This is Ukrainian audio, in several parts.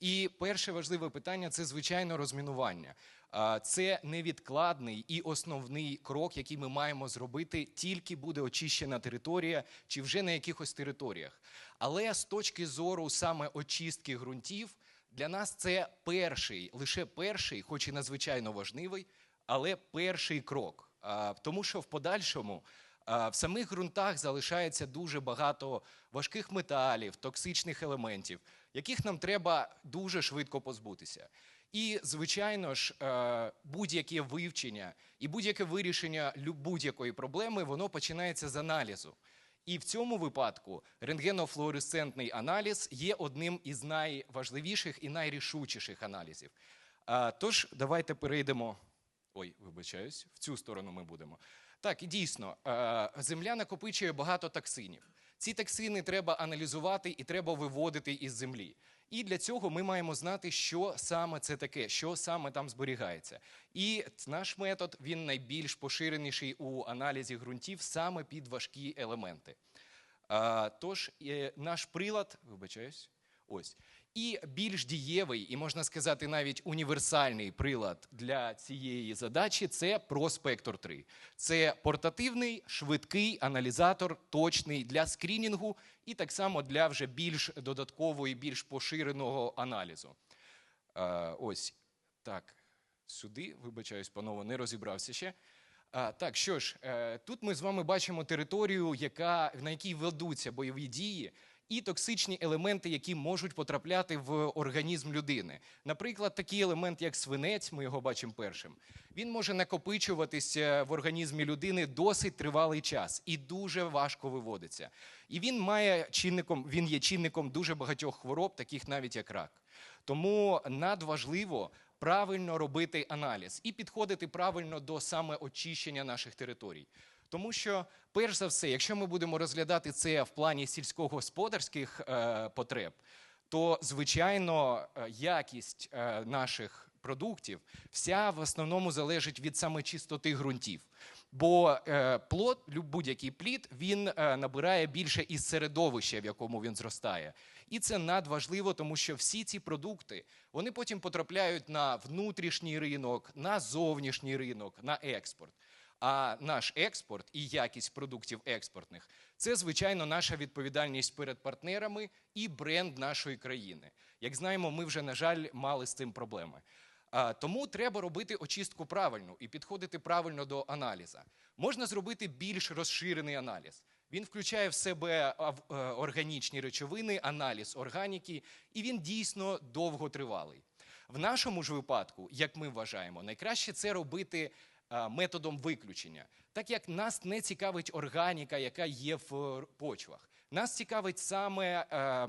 І перше важливе питання це звичайно розмінування. Це невідкладний і основний крок, який ми маємо зробити, тільки буде очищена територія чи вже на якихось територіях. Але з точки зору саме очистки ґрунтів, для нас це перший, лише перший, хоч і надзвичайно важливий, але перший крок. Тому що в подальшому в самих ґрунтах залишається дуже багато важких металів, токсичних елементів, яких нам треба дуже швидко позбутися. І, звичайно ж, е, будь-яке вивчення і будь-яке вирішення будь-якої проблеми воно починається з аналізу. І в цьому випадку рентгенофлуоресцентний аналіз є одним із найважливіших і найрішучіших аналізів. А, Тож, давайте перейдемо. Ой, вибачаюсь, в цю сторону ми будемо. Так, і дійсно, е, земля накопичує багато токсинів. Ці токсини треба аналізувати і треба виводити із землі. І для цього ми маємо знати, що саме це таке, що саме там зберігається. І наш метод він найбільш поширеніший у аналізі ґрунтів саме під важкі елементи. Тож е, наш прилад, вибачаюсь, ось. І більш дієвий, і можна сказати, навіть універсальний прилад для цієї задачі це Проспектор 3. Це портативний, швидкий аналізатор, точний для скрінінгу і так само для вже більш додаткового і більш поширеного аналізу. Е, Ось так. Сюди, вибачаюсь, панове, не розібрався ще. А, так, що ж, е, тут ми з вами бачимо територію, яка, на якій ведуться бойові дії, і токсичні елементи, які можуть потрапляти в організм людини. Наприклад, такий елемент, як свинець, ми його бачимо першим. Він може накопичуватися в організмі людини досить тривалий час і дуже важко виводиться. І він має чинником, він є чинником дуже багатьох хвороб, таких навіть як рак. Тому надважливо правильно робити аналіз і підходити правильно до саме очищення наших територій. Тому що, перш за все, якщо ми будемо розглядати це в плані сільськогосподарських е, потреб, то звичайно е, якість е, наших продуктів вся в основному залежить від саме чистоти ґрунтів. Бо плод, будь-який плід, він набирає більше із середовища, в якому він зростає. І це надважливо, тому що всі ці продукти вони потім потрапляють на внутрішній ринок, на зовнішній ринок, на експорт. А наш експорт і якість продуктів експортних це, звичайно, наша відповідальність перед партнерами і бренд нашої країни. Як знаємо, ми вже, на жаль, мали з цим проблеми. Тому треба робити очистку правильно і підходити правильно до аналізу. Можна зробити більш розширений аналіз. Він включає в себе е, органічні речовини, аналіз органіки, і він дійсно довготривалий. В нашому ж випадку, як ми вважаємо, найкраще це робити методом виключення, так як нас не цікавить органіка, яка є в е, почвах. Нас цікавить саме е,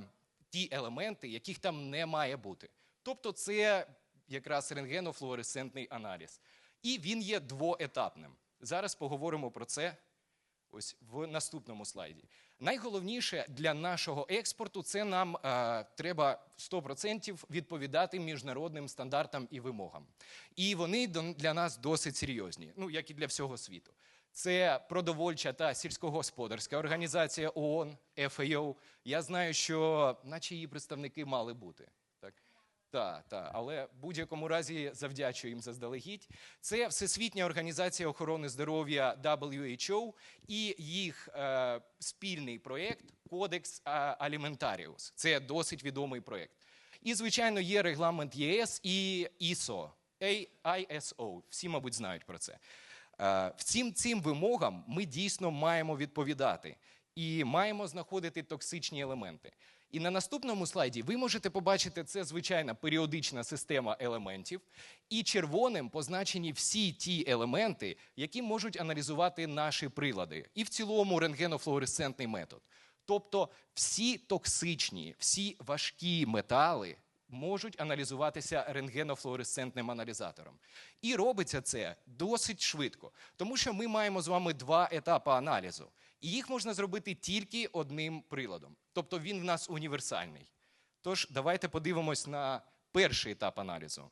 ті елементи, яких там не має бути. Тобто, це якраз рентгенофлуоресцентний аналіз. І він є двоетапним. Зараз поговоримо про це ось в наступному слайді. Найголовніше для нашого експорту це нам е, треба 100% відповідати міжнародним стандартам і вимогам. І вони для нас досить серйозні, ну як і для всього світу. Це продовольча та сільськогосподарська організація ООН, FAO. Я знаю, що наче її представники мали бути. Так, так, але в будь-якому разі завдячую їм заздалегідь. Це Всесвітня організація охорони здоров'я WHO і їх е, спільний проєкт Кодекс Аліментаріус. Це досить відомий проєкт. І, звичайно, є регламент ЄС і ISO, ISO. Всі, мабуть, знають про це. Е, Всім цим вимогам ми дійсно маємо відповідати і маємо знаходити токсичні елементи. І на наступному слайді ви можете побачити це звичайна періодична система елементів, і червоним позначені всі ті елементи, які можуть аналізувати наші прилади, і в цілому рентгенофлуоресцентний метод. Тобто всі токсичні, всі важкі метали можуть аналізуватися рентгенофлуоресцентним аналізатором. І робиться це досить швидко, тому що ми маємо з вами два етапи аналізу. І їх можна зробити тільки одним приладом. Тобто він в нас універсальний. Тож давайте подивимось на перший етап аналізу.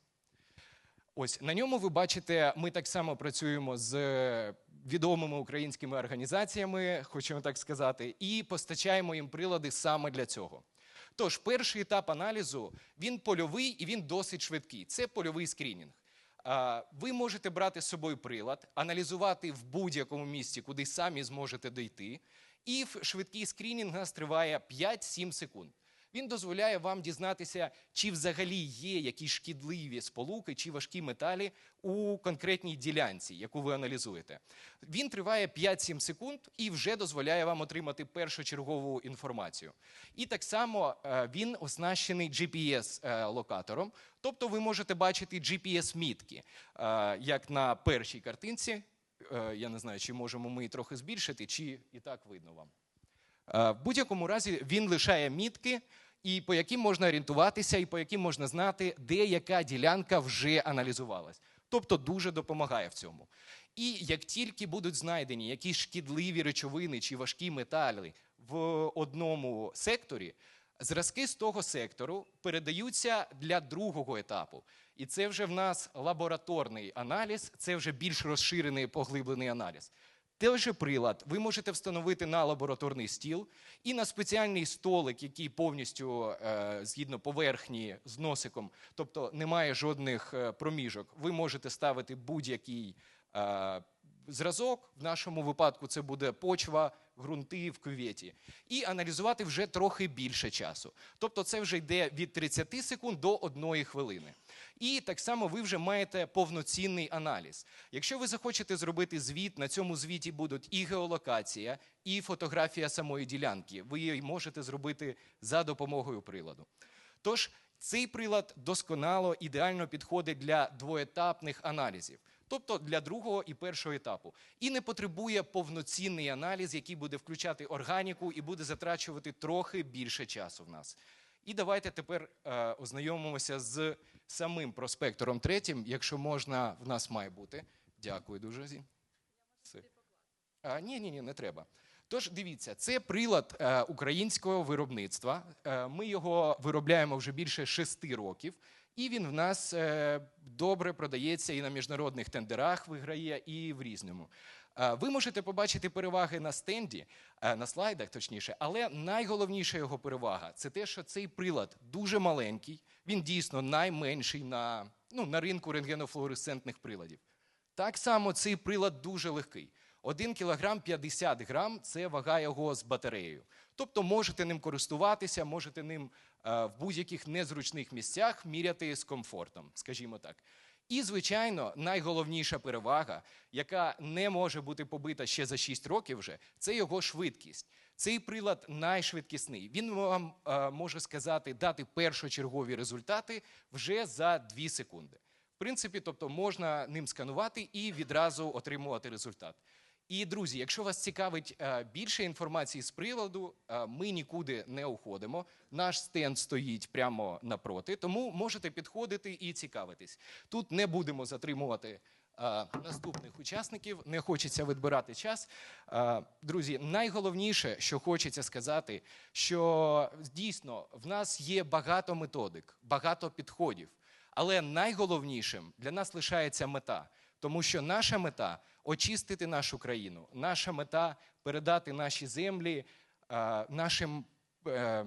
Ось на ньому ви бачите, ми так само працюємо з е, відомими українськими організаціями, хочемо так сказати, і постачаємо їм прилади саме для цього. Тож, перший етап аналізу він польовий і він досить швидкий. Це польовий скринінг. Ви можете брати з собою прилад, аналізувати в будь-якому місці, куди самі зможете дійти. І швидкий скринінг у нас триває 5-7 секунд. Він дозволяє вам дізнатися, чи взагалі є якісь шкідливі сполуки чи важкі металі у конкретній ділянці, яку ви аналізуєте. Він триває 5-7 секунд і вже дозволяє вам отримати першочергову інформацію. І так само е, він оснащений GPS-локатором, тобто ви можете бачити GPS-мітки, е, як на першій картинці. Е, Я не знаю, чи можемо ми її трохи збільшити, чи і так видно вам. Е, В будь-якому разі він лишає мітки, і по яким можна орієнтуватися, і по яким можна знати, де яка ділянка вже аналізувалась. Тобто дуже допомагає в цьому. І як тільки будуть знайдені якісь шкідливі речовини чи важкі метали в одному секторі, зразки з того сектору передаються для другого етапу. І це вже в нас лабораторний аналіз, це вже більш розширений поглиблений аналіз. Той же прилад ви можете встановити на лабораторний стіл і на спеціальний столик, який повністю е, згідно поверхні з носиком, тобто немає жодних е, проміжок. Ви можете ставити будь-який е, зразок. В нашому випадку це буде почва, ґрунти в кюветі, і аналізувати вже трохи більше часу. Тобто, це вже йде від 30 секунд до 1 хвилини. І так само ви вже маєте повноцінний аналіз. Якщо ви захочете зробити звіт, на цьому звіті будуть і геолокація, і фотографія самої ділянки. Ви її можете зробити за допомогою приладу. Тож цей прилад досконало ідеально підходить для двоетапних аналізів, тобто для другого і першого етапу, і не потребує повноцінний аналіз, який буде включати органіку і буде затрачувати трохи більше часу в нас. І давайте тепер е, ознайомимося з самим проспектором третім, якщо можна, в нас має бути. Дякую дуже. А, ні, ні, ні, не треба. Тож дивіться, це прилад е, українського виробництва. Е, ми його виробляємо вже більше шести років, і він в нас е, добре продається і на міжнародних тендерах виграє, і в різному. Е, ви можете побачити переваги на стенді, е, на слайдах, точніше, але найголовніша його перевага це те, що цей прилад дуже маленький, він дійсно найменший на, ну, на ринку рентгенофлуоресцентних приладів. Так само цей прилад дуже легкий. 1 кг 50 грам це вага його з батареєю. Тобто можете ним користуватися, можете ним е, в будь-яких незручних місцях міряти з комфортом, скажімо так. І, звичайно, найголовніша перевага, яка не може бути побита ще за 6 років вже, це його швидкість. Цей прилад найшвидкісний. Він вам е, може сказати, дати першочергові результати вже за 2 секунди. В принципі, тобто можна ним сканувати і відразу отримувати результат. І друзі, якщо вас цікавить е, більше інформації з приладу, е, ми нікуди не уходимо. Наш стенд стоїть прямо напроти, тому можете підходити і цікавитись. Тут не будемо затримувати е, наступних учасників. Не хочеться відбирати час. Друзі, найголовніше, що хочеться сказати, що дійсно в нас є багато методик, багато підходів. Але найголовнішим для нас лишається мета, тому що наша мета очистити нашу країну, наша мета передати наші землі е, нашим е,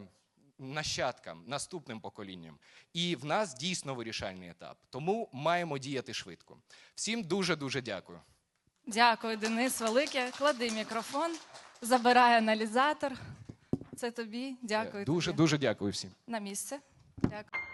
нащадкам, наступним поколінням. І в нас дійсно вирішальний етап. Тому маємо діяти швидко. Всім дуже дуже дякую. Дякую, Денис, велике. Клади мікрофон, забирай аналізатор. Це тобі. Дякую. дуже тобі. дуже дякую всім. На місце. Дякую.